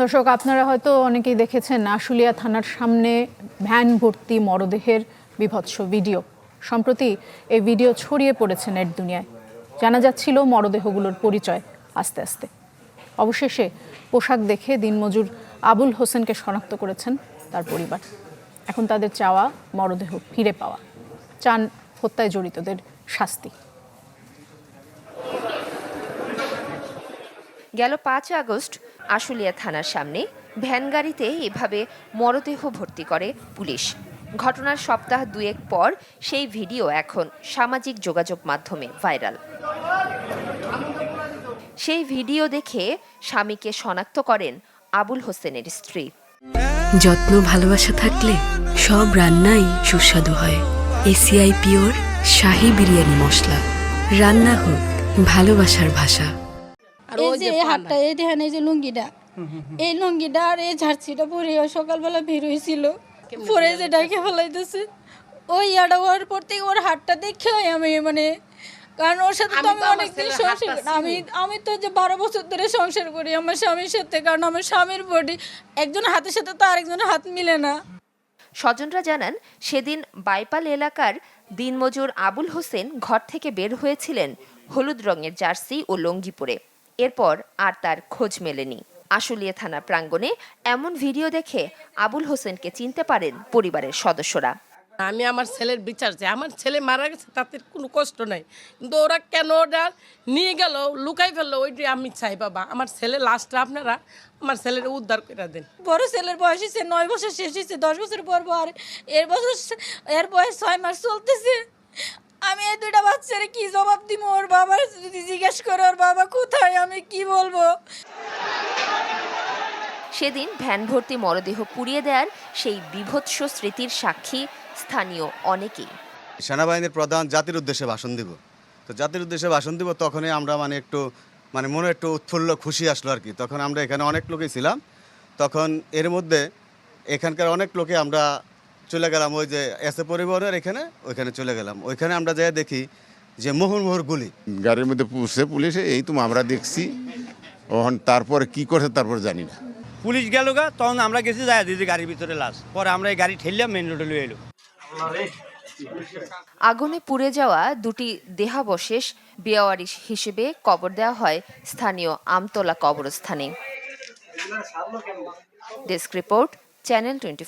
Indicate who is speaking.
Speaker 1: দর্শক, আপনারা হয়তো অনেকেই দেখেছেন আশুলিয়া থানার সামনে ভ্যান ভর্তি মরদেহের বিভৎস ভিডিও। সম্প্রতি এই ভিডিও ছড়িয়ে পড়েছে নেট দুনিয়ায়। জানা যাচ্ছিল মরদেহগুলোর পরিচয় আস্তে আস্তে। অবশেষে পোশাক দেখে দিনমজুর আবুল হোসেনকে শনাক্ত করেছেন তার পরিবার। এখন তাদের চাওয়া মরদেহ ফিরে পাওয়া। চান হত্যায় জড়িতদের শাস্তি।
Speaker 2: গেল পাঁচ আগস্ট আশুলিয়া থানার সামনে ভ্যান গাড়িতে এভাবে মরদেহ ভর্তি করে পুলিশ। ঘটনার সপ্তাহ দুয়েক পর সেই ভিডিও এখন সামাজিক যোগাযোগ মাধ্যমে ভাইরাল। সেই ভিডিও দেখে স্বামীকে শনাক্ত করেন আবুল হোসেনের স্ত্রী।
Speaker 3: যত্ন, ভালোবাসা থাকলে সব রান্নাই সুস্বাদু হয়। ACI pure Shahi biryani masala. রান্না হোক, ভালোবাসার ভাষা।
Speaker 4: এই যে এই হাতটা এই দেখেন এই যে লুঙ্গিটা। এই লুঙ্গিটা আর এই ঝাড়ছিটা পরে সকালবেলা বের হয়েছিল পরে যে ডাকে ফেলাইতেছে ওই ইয়াটা ওর পর থেকে ওর হাতটা দেখে আমি মানে কারণ ওর সাথে তো আমি অনেকদিন সংসার আমি আমি তো যে বারো বছর ধরে সংসার করি আমার স্বামীর সাথে কারণ আমার স্বামীর বডি একজন হাতের সাথে তো আরেকজনের হাত মিলে না।
Speaker 2: স্বজনরা জানান সেদিন বাইপাল এলাকার দিনমজুর আবুল হোসেন ঘর থেকে বের হয়েছিলেন হলুদ রঙের জার্সি ও লঙ্গি পরে। এরপর আর তার খোঁজ মেলেনি। আশুলিয়া থানা প্রাঙ্গণে এমন ভিডিও দেখে আবুল হোসেনকে চিনতে পারেন পরিবারের সদস্যরা।
Speaker 5: আমি আমার ছেলের বিচার চাই। আমার ছেলে মারা গেছে তাতে কোনো কষ্ট নাই। কিন্তু ওরা কেন ওটা নিয়ে গেল লুকাই ফেলল ওইটাই আমি চাই বাবা। আমার ছেলে লাস্টটা আপনারা আমার ছেলের উদ্ধার করে দেন।
Speaker 4: বড় ছেলের বয়স হয়েছে নয় বছর শেষ হয়েছে দশ বছর পর পর এর বছর এর বয়স ছয় মাস চলতেছে। আমি এই দুইটা বাচ্চারে কি জবাব দিব ওর বাবার যদি জিজ্ঞেস করে ওর বাবা কোথায়? আমি কি বলব?
Speaker 2: সেদিন ভ্যান ভর্তি মরদেহ পুড়িয়ে দেওয়ার সেই বিভৎস স্মৃতির সাক্ষী স্থানীয় অনেকেই।
Speaker 6: সেনাবাহিনীর প্রধান জাতির উদ্দেশ্যে ভাষণ দিব। তো জাতির উদ্দেশ্যে ভাষণ দিব তখনই আমরা মানে একটু মানে মনে একটু উৎফুল্ল খুশি আসলো আর কি। তখন আমরা এখানে অনেক লোকই ছিলাম। তখন এর মধ্যে এখানকার অনেক লোকে আমরা চলে গেলাম ওই যে এসে পরিবহনের এখানে ওইখানে চলে গেলাম। ওইখানে আমরা যাই দেখি যে মোহর মোহর গুলি।
Speaker 7: গাড়ির মধ্যে পুষছে পুলিশে এই তো আমরা দেখছি। ওখান তারপরে কি করছে তারপর জানি না।
Speaker 8: পুলিশ গেল গা তখন আমরা গেছি যাই দিদি গাড়ির ভিতরে লাশ। পরে আমরা এই গাড়ি ঠেললাম মেন রোডে লয়ে এলো।
Speaker 2: আগুনে পুড়ে যাওয়া দুটি দেহাবশেষ বেওয়ারিশ হিসেবে কবর দেওয়া হয় স্থানীয় আমতলা কবরস্থানে। Desk report channel twenty